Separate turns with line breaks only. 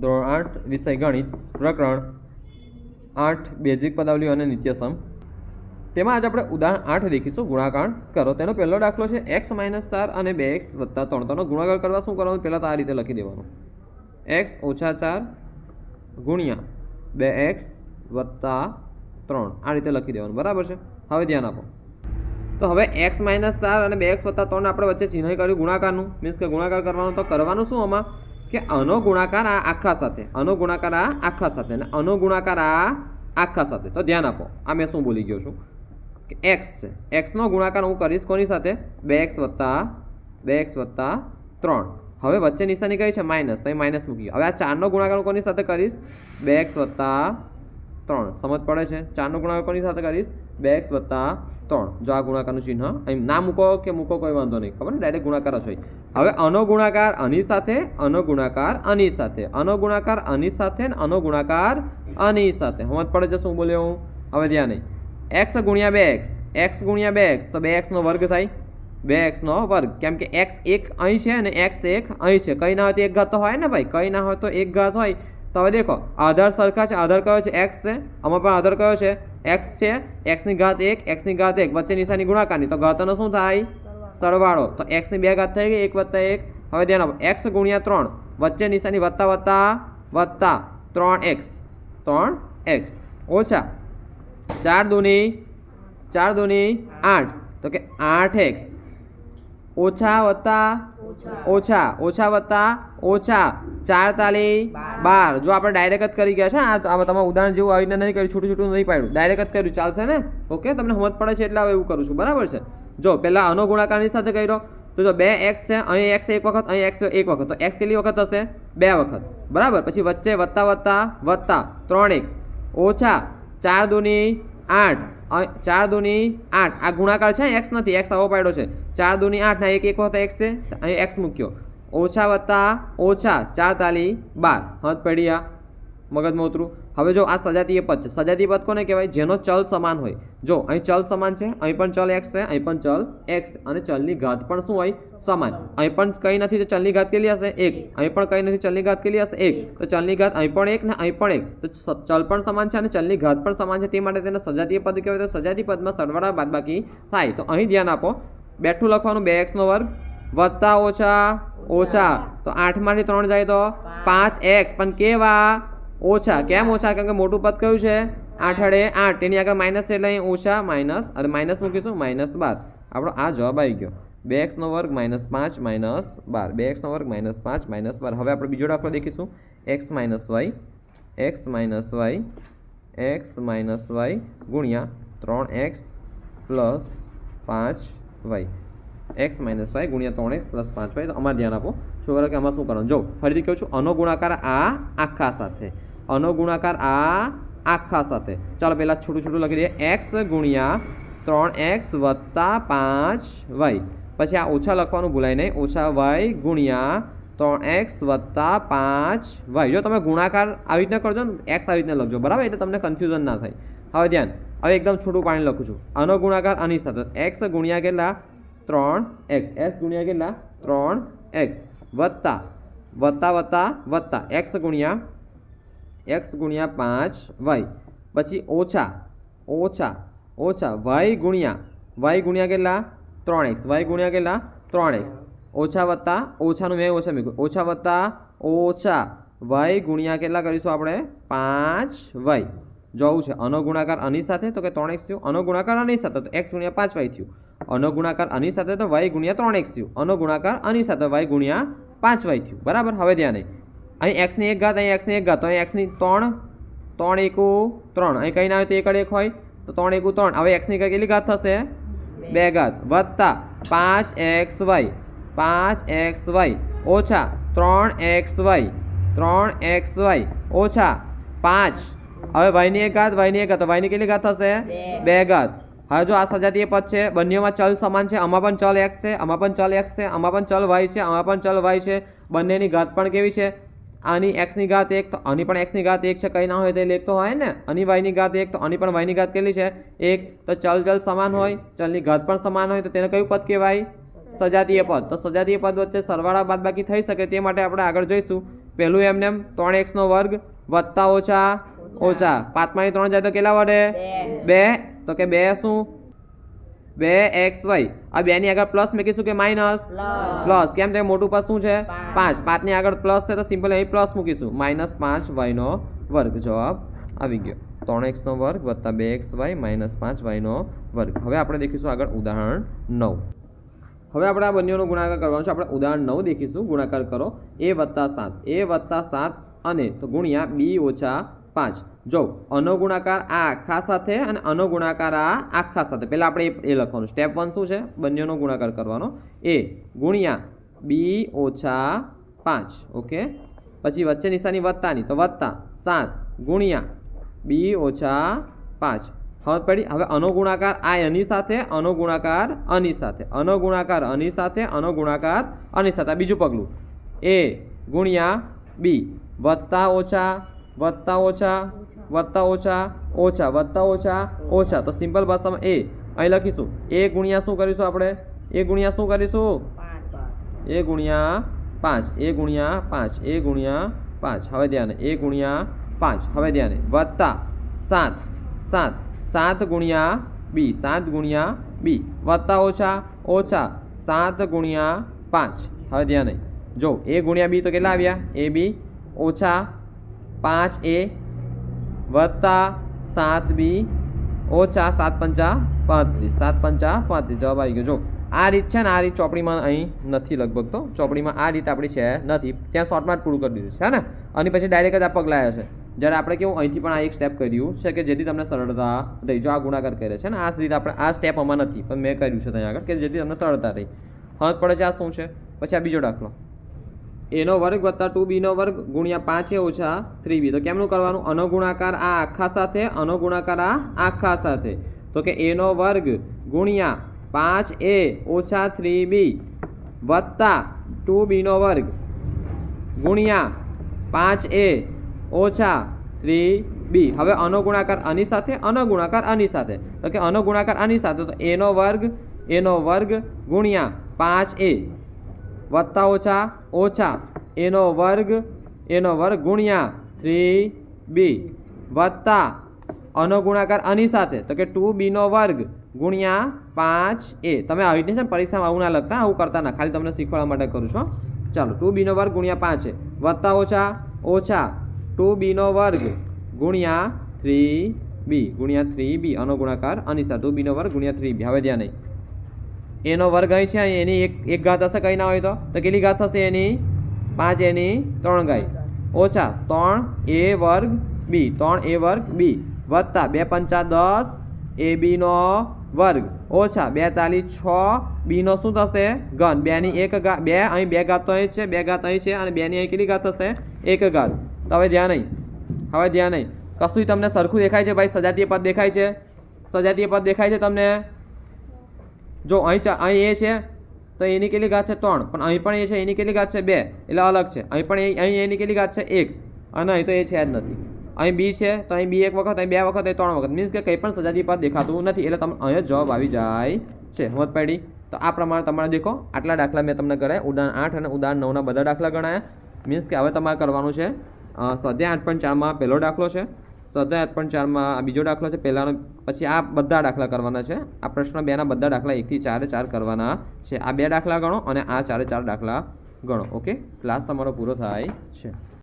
ધોરણ આઠ, વિષય ગણિત, પ્રકરણ આઠ, બેઝિક પદાવલીઓ અને નિત્યસમ. તેમાં આજે આપણે ઉદાહરણ આઠ દેખીશું, ગુણાકાર કરો. તેનો પહેલો દાખલો છે એક્સ માઇનસ ચાર અને બે એક્સ વત્તા ત્રણ. તેનો ગુણાકાર કરવા શું કરવાનું? પહેલાં તો આ રીતે લખી દેવાનું. એક્સ ઓછા ચાર ગુણ્યા બે એક્સ વત્તા ત્રણ. આ રીતે લખી દેવાનું. બરાબર છે? હવે ધ્યાન આપો. તો હવે એક્સ માઇનસ ચાર અને બે એક્સ વત્તા ત્રણ આપણે વચ્ચે ચિહ્ન કર્યું ગુણાકારનું. મીન્સ કે ગુણાકાર કરવાનું તો કરવાનું શું આમાં? કે આનો ગુણાકાર આ આખા સાથે. આનો ગુણાકાર આ આખા સાથે અને આનો ગુણાકાર આ આખા સાથે. તો ધ્યાન આપો. આ મેં શું બોલી ગયો છું? કે એક્સ છે. એક્સનો ગુણાકાર હું કરીશ કોની સાથે? બે એક્સ વત્તા બે એક્સ વત્તા ત્રણ. હવે વચ્ચે નિશાની કઈ છે? માઇનસ. તો માઇનસ મૂકી હવે આ ચારનો ગુણાકાર હું કોની સાથે કરીશ? બે એક્સ વત્તા ત્રણ. સમજ પડે છે? ચારનો ગુણાકાર કોની સાથે કરીશ? બે એક્સ વત્તા ત્રણ. જો આ ગુણાકારનું ચિહ્ન, અહીં ના મૂકો કે મૂકો કોઈ વાંધો નહીં, ખબર ને? ડાયરેક્ટ ગુણાકાર જ હોય. હવે આનો ગુણાકાર આની સાથે આનો ગુણાકાર આની સાથે અનો ગુણાકાર આની સાથે ને અનો ગુણાકાર આની સાથે સમજ પડે છે શું બોલ્યો હું. હવે ધ્યાન નહીં એક્સ ગુણ્યા બે એક્સ એક્સ ગુણ્યા બે એક્સ તો બે એક્સનો વર્ગ થાય. બે એક્સનો વર્ગ. કેમ કે એક્સ એક અહીં છે અને એક્સ એક અહીં છે. કઈ ના હોય તો એક ઘાત તો હોય ને ભાઈ? કઈ ના હોય તો એક ઘાત હોય. તો હવે દેખો, આધાર સરખા છે, આધાર કયો છે એક્સ છે, આમાં પણ આધાર કયો છે એક્સ છે એક્સની ઘાત એક એક્સની ઘાત એક, વચ્ચે નિશાની ગુણાકારની. તો ઘાતનો શું થાય? સરવાળો. તો એક્સની બે ઘાત થઈ ગઈ, એક વત્તા એક. હવે ધ્યાન આપો એક્સ ગુણ્યા ત્રણ, વચ્ચે નિશાની વત્તા વત્તા વત્તા ત્રણ એક્સ ત્રણ એક્સ ઓછા ચાર દુની ચાર દુની આઠ. તો કે આઠ એક્સ ઓછા વત્તા ઓછા. ઓછા. વત્તા ઓછા. ચાર તાલી બાર. જો આપણે ડાયરેક્ટ જ કરી ગયા છે આ તમે ઉદાહરણ જેવું આવીને નહીં કર્યું છૂટું છૂટું નહીં પાડ્યું. ડાયરેક્ટ જ કર્યું ચાલશે ને? ઓકે તમને સમજ પડે છે એટલે હવે એવું કરું છું. બરાબર છે? જો પહેલાં આનો ગુણાકારની સાથે કર્યો. તો જો બે એક્સ છે અહીં એક્સ એક વખત અહીં એક્સ એક વખત. તો એક્સ કેટલી વખત હશે? બે વખત. બરાબર? પછી વચ્ચે વત્તા વત્તા વત્તા. ત્રણ એક્સ ઓછા. ચાર દુની આઠ. ચાર દુની આઠ. આ ગુણાકાર છે એક્સ નથી. એક્સ આવો પાડ્યો છે. ચાર દુની આઠ ના એક એક વખત એક્સ છે અહીં એક્સ મૂક્યો. ઓછા વત્તા ઓછા ચાર તાલી બાર. હદ પડી આ. મગજમાં ઉતરું. હવે જો આ સજાતીય પદ છે. સજાતીય પદ કોને કહેવાય? જેનો ચલ સમાન હોય. જો અહીં ચલ સમાન છે અહીં પણ ચલ એક્સ છે અહીં પણ ચલ એક્સ અને ચલની ઘાત પણ શું હોય? સમાન. અહીં પણ કંઈ નથી તો ચલની ઘાત કેટલી હશે? એક. અહીં પણ કંઈ નથી ચલની ઘાત કેટલી હશે? એક. તો ચલની ઘાત અહીં પણ એક ને અહીં પણ એક. તો ચલ પણ સમાન છે અને ચલની ઘાત પણ સમાન છે. તે માટે તેને સજાતીય પદ કહેવાય. તો સજાતીય પદમાં સરવાળા બાદબાકી થાય. તો અહીં ધ્યાન આપો. બેઠું લખવાનું બે એક્સનો વર્ગ વત્તા ઓછા ઓછા. તો આઠમાંથી ત્રણ જાય તો પાંચ. એક્સ પણ કેવા? ઓછા. કેમ ઓછા? કેમ કે મોટું પદ કયું છે? આઠ અડે આઠ. એની આગળ માઇનસ એટલે અહીં ઓછા માઇનસ અને માઇનસ મૂકીશું? માઇનસ બાર. આપણો આ જવાબ આવી ગયો. બે એક્સનો વર્ગ માઇનસ પાંચ માઇનસ બાર. બે એક્સનો વર્ગ માઇનસ પાંચ માઇનસ બાર. હવે આપણે બીજો દાખલો દેખીશું. X minus y x minus y x minus y ગુણ્યા ત્રણ એક્સ પ્લસ પાંચ વાય એક્સ માઇનસ વાય ગુણ્યા ત્રણ એક્સ પ્લસ પાંચ વાય તો અમારે ધ્યાન આપો. છોકરા કે આમાં શું કરવાનું? જો, ફરીથી કહું છું અનો ગુણાકાર આ આખા સાથે. અનો ગુણાકાર આ આખા સાથે. ચાલો પહેલાં છોટું છોટું લખી દઈએ. એક્સ ગુણ્યા ત્રણ એક્સ વત્તા પાંચ વાય. પછી આ ઓછા લખવાનું ભૂલાય નહીં. ઓછા વાય ગુણ્યા ત્રણ એક્સ વત્તા પાંચ વાય. જો તમે ગુણાકાર આવી રીતના કરજો ને, એક્સ આવી રીતના લખજો. બરાબર? એટલે તમને કન્ફ્યુઝન ના થાય. હવે ધ્યાન. હવે એકદમ છૂટું પાણી લખું છું. આનો ગુણાકાર આની સાથે. એક્સ ગુણ્યા કેટલા? ત્રણ એક્સ. એક્સ ગુણ્યા કેટલા? ત્રણ એક્સ. વત્તા વત્તા વત્તા વત્તા. એક્સ ગુણ્યા એક્સ ગુણ્યા પાંચ, વાય. પછી ઓછા ઓછા ઓછા. વાય ગુણ્યા વાય ગુણ્યા કેટલા? ત્રણ એક્સ. વાય ગુણ્યા કેટલા? ત્રણ એક્સ. ઓછા, વત્તા, ઓછાનું મેં ઓછા મૂક્યું. ઓછા, વત્તા, ઓછા. વાય ગુણ્યા કેટલા કરીશું આપણે? પાંચ, વાય. જોવું છે અનો ગુણાકાર અની સાથે, તો કે ત્રણ એક્સ થયું. અનો ગુણાકાર અની સાથે. તો એક્સ ગુણ્યા પાંચ, વાય થયું. આનો ગુણાકાર આની સાથે તો વાય ગુણ્યા ત્રણ એક્સ થયું. અનો ગુણાકાર આની સાથે વાય ગુણ્યા પાંચ વાય થયું. બરાબર? હવે ધ્યાન. નહીં અહીં એક્સની એક ઘાત અહીં એક્સની એક ઘાત. તો અહીં એક્સની ત્રણ ત્રણ એકુ ત્રણ. અહીં કંઈ ના હોય તો એક એક હોય. તો ત્રણ એકુ ત્રણ. હવે એક્સની કેટલી ઘાત થશે? બે ઘાત. વત્તા પાંચ એક્સ વાય. પાંચ એક્સ વાય. ઓછા ત્રણ એક્સ વાય. ત્રણ એક્સ વાય. ઓછા પાંચ. હવે વાયની એક ઘાત વાયની એક ઘાત. તો વાયની કેટલી ઘાત થશે.
બે
ઘાત. હવે જો આ સજાતીય પદ છે બંનેમાં ચલ સમાન છે આમાં પણ ચલ એક્સ છે આમાં પણ ચલ એક્સ છે આમાં પણ ચલ વાય છે આમાં પણ ચલ વાય છે. બંનેની ઘાત પણ કેવી છે? આની એક્સની ઘાત એક તો આની પણ એક્સની ઘાત એક છે કંઈ ના હોય તો એક તો હોય ને? આની વાયની ઘાત એક તો આની પણ વાયની ઘાત કેટલી છે? એક. તો ચલ ચલ સમાન હોય ચલની ઘાત પણ સમાન હોય તો તેને કયું પદ કહેવાય? સજાતીય પદ. તો સજાતીય પદ વચ્ચે સરવાળા બાદબાકી થઈ શકે તે માટે આપણે આગળ જોઈશું. પહેલું એમને એમ ત્રણ એક્સનો વર્ગ વત્તા ઓછા ઓછા. પાંચમાંથી ત્રણ જાય તો કેટલા વડે?
બે.
તો કે બે શું? બે એક્સ વાય. આ બે ની આગળ પ્લસ મૂકીશું કે માઇનસ?
પ્લસ.
કેમ તે મોટું પદ શું છે.
પાંચ.
પાંચ. ની આગળ પ્લસ છે તો સિમ્પલ અહીં પ્લસ મૂકીશું. માઇનસ પાંચ વાય નો વર્ગ. જવાબ આવી ગયો. ત્રણ એક્સ નો વર્ગ વત્તા બે એક્સ વાય માઇનસ પાંચ વાય નો વર્ગ. હવે આપણે દેખીશું આગળ ઉદાહરણ નવ. હવે આપણે આ બંનેનો ગુણાકાર કરવાનો છે. આપણે ઉદાહરણ નવ દેખીશું. ગુણાકાર કરો. એ વત્તા સાત. એ વત્તા સાત અને તો ગુણ્યા બી ઓછા પાંચ. જો અનો ગુણાકાર આ આખા સાથે અને અનો ગુણાકાર આ આખા સાથે. પહેલાં આપણે એ- લખવાનું. સ્ટેપ વન શું છે? બંનેનો ગુણાકાર કરવાનો. એ ગુણ્યા બી ઓછા પાંચ. ઓકે પછી વચ્ચે નિશાની વત્તાની તો વત્તા સાત. ગુણ્યા બી ઓછા પાંચ. હવે પડી હવે અનો ગુણાકાર આ એની સાથે અનો ગુણાકાર અની સાથે. અનો ગુણાકાર અની સાથે અનો ગુણાકાર અની સાથે. આ બીજું પગલું. એ ગુણ્યા બી વત્તા ઓછા વત્તા ઓછા વત્તા ઓછા ઓછા, વત્તા ઓછા ઓછા. તો સિમ્પલ ભાષામાં એ. અહીં લખીશું. એ ગુણ્યા શું કરીશું આપણે? એ ગુણ્યા શું કરીશું? એ ગુણ્યા પાંચ. એ ગુણ્યા પાંચ. એ ગુણ્યા પાંચ. હવે ધ્યાન. એ ગુણ્યા પાંચ. હવે ધ્યાન. વત્તા સાત. સાત. સાત ગુણ્યા બી. સાત ગુણ્યા બી. વત્તા ઓછા ઓછા. સાત ગુણ્યા પાંચ. હવે ધ્યાન. જો, એ ગુણ્યા બી તો કેટલા આવ્યા? એ બી ઓછા પાંચ એ વત્તા સાત બી ઓછા સાત પંચા પાંત્રીસ. સાત પંચા પાંત્રીસ. જવાબ આવી ગયો. જો, આ રીત છે ને, આ રીત ચોપડીમાં અહીં નથી લગભગ તો. ચોપડીમાં આ રીત આપણી છે નથી. ત્યાં શોર્ટમાં પૂરું કરી દીધું છે ને? અને પછી ડાયરેક્ટ જ આ પગલાયા છે. જ્યારે આપણે કેવું, અહીંથી પણ આ એક સ્ટેપ કર્યું છે કે જેથી તમને સરળતા રહી. જો આ ગુણાકાર કરે છે ને, આ રીત આપણે, આ સ્ટેપ આમાં નથી. પણ મેં કર્યું છે ત્યાં આગળ કે જેથી તમને સરળતા રહી. હદ પડે છે આ શું છે? પછી આ બીજો દાખલો. એનો વર્ગ વત્તા ટુ બીનો વર્ગ ગુણ્યા પાંચ ઓછા થ્રી બી. તો કેમનું કરવાનું? અનુગુણાકાર આ આખા સાથે, અનુગુણાકાર આ આખા સાથે. તો કે એનો વર્ગ ગુણ્યા પાંચ એ ઓછા થ્રી બી વત્તા ટુ બીનો વર્ગ ગુણ્યા પાંચ એ ઓછા થ્રી બી. હવે અનો ગુણાકાર આની સાથે, અનુગુણાકાર આની સાથે. તો કે અનો ગુણાકાર આની સાથે, તો એનો વર્ગ એનો વર્ગ ગુણ્યા પાંચ એ વત્તા ઓછા ઓછા. એનો વર્ગ એનો વર્ગ ગુણ્યા થ્રી બી વત્તા અનો ગુણાકાર આની સાથે. તો કે ટુ બીનો વર્ગ ગુણ્યા પાંચ એ તમે આવી રીતે છે પરીક્ષામાં આવું ના લખતા, આવું કરતા ના. ખાલી તમને શીખવાડવા માટે કરું છું ચાલો ટુ બીનો વર્ગ ગુણ્યા પાંચ એ વત્તા ઓછા ઓછા. ટુ બીનો વર્ગ ગુણ્યા થ્રી બી ગુણ્યા થ્રી બી અનો ગુણાકાર અનિસા ટુ બીનો વર્ગ ગુણ્યા થ્રી બી હવે ધ્યાન નહીં એનો વર્ગ અહીં છે, અહીં એની એક એક ઘાત હશે કંઈ ના હોય તો? તો કેટલી ઘાત થશે એની? પાંચ એની ત્રણ ગાય ઓછા ત્રણ એ વર્ગ બી. ત્રણ એ વર્ગ બી. વત્તા બે પંચા દસ એ બીનો વર્ગ. ઓછા બે તાલી છ બીનો શું થશે? ઘન. બેની એક ઘાત બે અહીં બે ઘાત તો અહીં છે, બે ઘાત અહીં છે અને બેની અહીં કેટલી ઘાત થશે? એક ઘાત. તો હવે ધ્યાન નહીં હવે ધ્યાન નહીં કશું તમને સરખું દેખાય છે ભાઈ? સજાતીય પદ દેખાય છે? સજાતીય પદ દેખાય છે તમને? જો અહીં અહીં એ છે, તો એની કેટલી ઘાત છે? ત્રણ. પણ અહીં પણ એ છે, એની કેટલી ઘાત છે? બે. એટલે અલગ છે. અહીં પણ અહીં એની કેટલી ઘાત છે? એક. અને અહીં તો એ છે જ નથી. અહીં બી છે, તો અહીં બી એક વખત, અહીં બે વખત, અહીં ત્રણ વખત. મીન્સ કે કંઈ પણ સજાતી પદ દેખાતું નથી. એટલે તમે અહીંયા જવાબ આવી જાય છે. સમજ પડી? તો આ પ્રમાણે તમારે દેખો, આટલા દાખલા મેં તમને કરાય. ઉદાહરણ આઠ અને ઉદાહરણ નવના બધા દાખલા ગણાયા. મીન્સ કે હવે તમારે કરવાનું છે સ્વાધ્યાય આઠ પોઈન્ટ ચારમાં પહેલો દાખલો છે. સ્વાધ્યાય આઠ પોઈન્ટ ચારમાં આ બીજો દાખલો છે, પહેલાંનો. પછી આ બધા દાખલા કરવાના છે. આ પ્રશ્ન બેના બધા દાખલા એકથી ચારે ચાર કરવાના છે. આ બે દાખલા ગણો અને આ ચારે ચાર દાખલા ગણો, ઓકે? ક્લાસ તમારો પૂરો થાય છે.